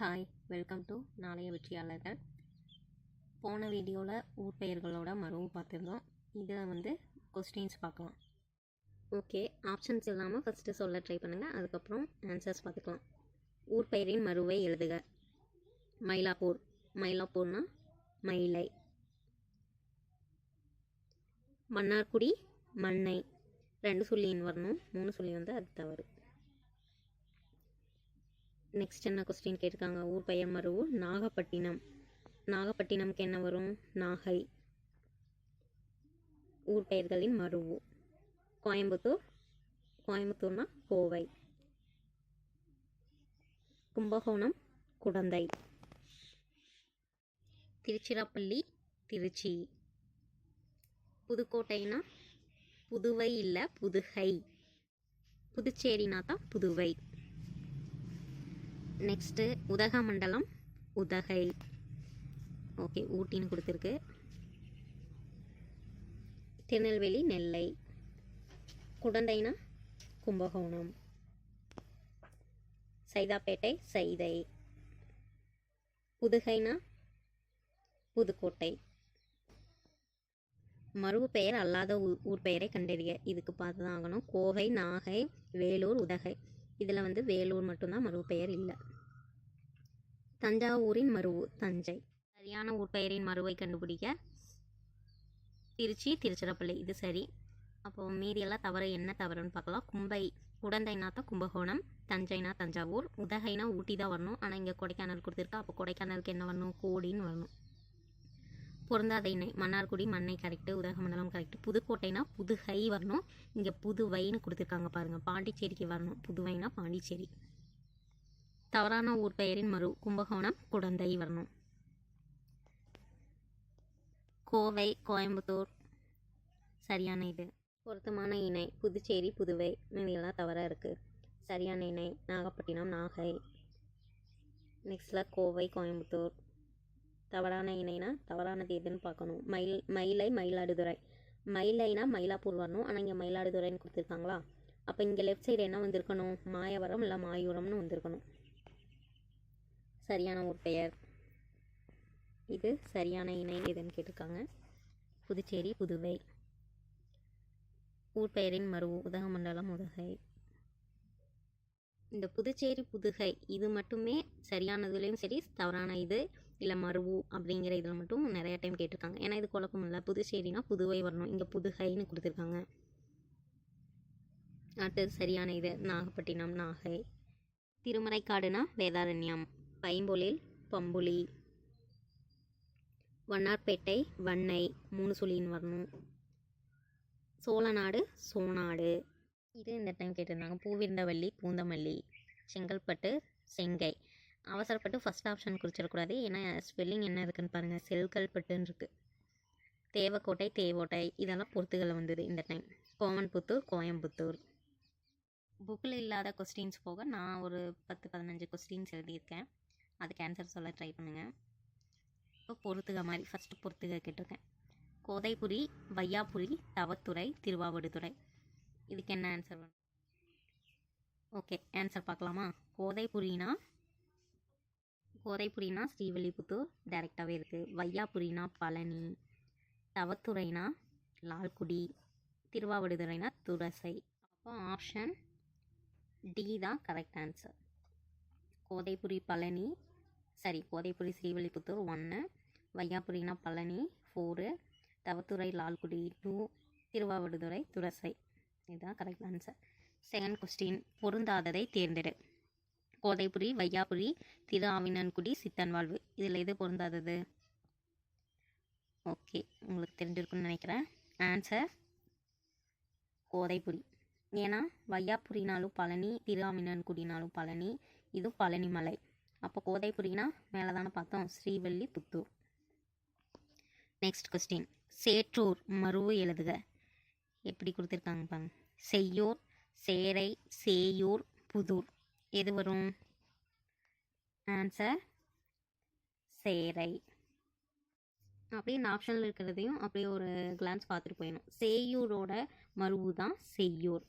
Hi welcome to நாளைய வெற்றியாளர்கள். போன வீடியோவில் ஊர் பெயர்களோட மரபு பார்த்துருந்தோம். இதில் வந்து கொஸ்டின்ஸ் பார்க்கலாம். ஓகே ஆப்ஷன்ஸ் இல்லாமல் ஃபஸ்ட்டு சொல்ல ட்ரை பண்ணுங்கள் அதுக்கப்புறம் ஆன்சர்ஸ் பார்த்துக்கலாம். ஊர் பெயரின் மருவை எழுதுக. மயிலாப்பூர். மயிலாப்பூர்னா மயிலை. மன்னார்குடி மண்ணை. ரெண்டு சொல்லின்னு வரணும். மூணு சொல்லி வந்து அது தவறு. நெக்ஸ்ட் என்ன கொஸ்டின் கேட்டிருக்காங்க? ஊர் பெயர் மருவு நாகப்பட்டினம். நாகப்பட்டினம்க்கு என்ன வரும்? நாகை. ஊர் பெயர்களின் மருவு கோயம்புத்தூர் கோயம்புத்தூர்னா கோவை. கும்பகோணம் குடந்தை. திருச்சிராப்பள்ளி திருச்சி. புதுக்கோட்டைனா புதுவை இல்லை புதுகை. புதுச்சேரினா தான் புதுவை. நெக்ஸ்ட்டு உதகமண்டலம் உதகை. ஓகே ஊட்டின்னு கொடுத்துருக்கு. திருநெல்வேலி நெல்லை. குடந்தைனா கும்பகோணம். சைதாப்பேட்டை சைதை. புதுகைனா புதுக்கோட்டை. மறுவு பெயர் அல்லாத ஊ- ஊர் பெயரை கண்டறிய இதுக்கு பார்த்து தான் ஆகணும். கோவை நாகை வேலூர் உதகை. இதில் வந்து வேலூர் மட்டும்தான் மறுவு பெயர் இல்லை. தஞ்சாவூரின் மருவு தஞ்சை. சரியான ஊர் பெயரின் மருவை கண்டுபிடிக்க திருச்சி திருச்சிராப்பள்ளி. இது சரி. அப்போ மீதியெல்லாம் தவறு என்ன தவறுன்னு பார்க்கலாம். கும்பை குடந்தைனா தான் கும்பகோணம் தஞ்சைனா தஞ்சாவூர் உதகைனா ஊட்டி தான் வரணும். ஆனால் இங்கே கொடைக்கானல் கொடுத்துருக்கா. அப்போ கொடைக்கானலுக்கு என்ன வரணும்? கோடின்னு வரணும். பொருந்தாத இணை மன்னார்குடி மண்ணை கரெக்டு உதகமண்டலம் கரெக்டு புதுக்கோட்டைனா புதுகை வரணும். இங்கே புதுவைன்னு கொடுத்துருக்காங்க பாருங்கள் பாண்டிச்சேரிக்கு வரணும். புதுவைனா பாண்டிச்சேரி. தவறான ஊர் பெயரின் மறு கும்பகோணம் குடந்தை வரணும். கோவை கோயம்புத்தூர். சரியான இது பொருத்தமான இணை. புதுச்சேரி புதுவை. மீதியெல்லாம் தவறாக இருக்குது சரியான இணை. நாகப்பட்டினம் நாகை. நெக்ஸ்டில் கோவை கோயம்புத்தூர். தவறான இணைனா தவறானது எதுன்னு பார்க்கணும். மயில் மயிலை மயிலாடுதுறை. மயிலைனா மயிலாப்பூர் வரணும். ஆனால் இங்கே மயிலாடுதுறைன்னு கொடுத்துருக்காங்களா? அப்போ இங்கே லெஃப்ட் சைடு என்ன வந்திருக்கணும்? மாயவரம் இல்லை மாயூரம்னு வந்திருக்கணும். சரியான ஊர் பெயர். இது சரியான இணை எதுன்னு கேட்டிருக்காங்க. புதுச்சேரி புதுவை. ஊர் பெயரின் மறு உதகமண்டலம் உதகை. இந்த புதுச்சேரி புதுகை இது மட்டுமே சரியானதுலேயும் சரி தவறான இது இல்லை மருவு அப்படிங்கிற இதில் மட்டும் நிறைய டைம் கேட்டிருக்காங்க. ஏன்னா இது குழப்பம் இல்லை. புதுச்சேரினா புதுவை வரணும். இங்கே புதுகைன்னு கொடுத்துருக்காங்க. அடுத்தது சரியான இது நாகப்பட்டினம் நாகை. திருமறைக்காடுனா வேதாரண்யம். பைம்பொழில் பம்புலி. வண்ணார்பேட்டை வண்ணை மூணு சொல்லின்னு வரணும். சோழநாடு சோனாடு. இது இந்த டைம் கேட்டிருந்தாங்க. பூவிருந்தவல்லி பூந்தமல்லி செங்கல்பட்டு செங்கை. அவசரப்பட்டு ஃபஸ்ட் ஆப்ஷன் குறிச்சிடக்கூடாது. ஏன்னா ஸ்பெல்லிங் என்ன இருக்குன்னு பாருங்கள் செல்கல்பட்டுன்னு இருக்குது தேவக்கோட்டை தேவோட்டை. இதெல்லாம் பொறுத்துகள் வந்தது இந்த டைம் கோவன்புத்தூர் கோயம்புத்தூர். புக்கில் இல்லாத கொஸ்டின்ஸ் போக நான் ஒரு பத்து பதினஞ்சு கொஸ்டின்ஸ் எழுதியிருக்கேன். அதுக்கு ஆன்சர் சொல்ல ட்ரை பண்ணுங்கள் இப்போ பொறுத்துக மாதிரி ஃபஸ்ட்டு பொறுத்துக கேட்டிருக்கேன். கோதைபுரி வையாபுரி தவத்துறை திருவாவடுதுறை. இதுக்கு என்ன ஆன்சர் வரும் ஓகே ஆன்சர் பார்க்கலாமா? கோதைபுரினா? கோதைபுரினா ஸ்ரீவில்லிபுத்தூர் டைரெக்டாகவே இருக்குது வையாபுரினா பழனி தவத்துறைனா லால்குடி திருவாவடுதுறைனா துரசை. அப்போ ஆப்ஷன் டி தான் கரெக்ட் ஆன்சர் கோதைபுரி பழனி சரி கோதைபுரி ஸ்ரீவில்லிபுத்தூர் ஒன்று வையாபுரினா பழனி ஃபோரு தவத்துறை லால்குடி டூ திருவாவடுதுறை துரசை. இதுதான் கரெக்ட் ஆன்சர் செகண்ட் கொஸ்டின் பொருந்தாததை தேர்ந்தெடு. கோதைபுரி வையாபுரி திரு ஆவினன்குடி சித்தன் வாழ்வு. இதில் எது பொருந்தாதது? ஓகே உங்களுக்கு தெரிஞ்சிருக்குன்னு நினைக்கிறேன். ஆன்சர் கோதைபுரி ஏன்னா வையாபுரினாலும் பழனி திரு ஆவினன்குடினாலும் பழனி இது பழனி மலை. அப்போ கோதைபுரினா மேலே தானே பார்த்தோம் Srivilliputhur next question Setrur மருவு எழுதுக. எப்படி கொடுத்துருக்காங்க பாங்க செய்யூர் சேரை சேயூர் புதூர். எது வரும்? ஆன்சர் சேரை. அப்படியே இந்த ஆப்ஷனில் இருக்கிறதையும் அப்படியே ஒரு கிளான்ஸ் பார்த்துட்டு போயிடணும். சேயூரோட மருவு தான் செய்யூர்.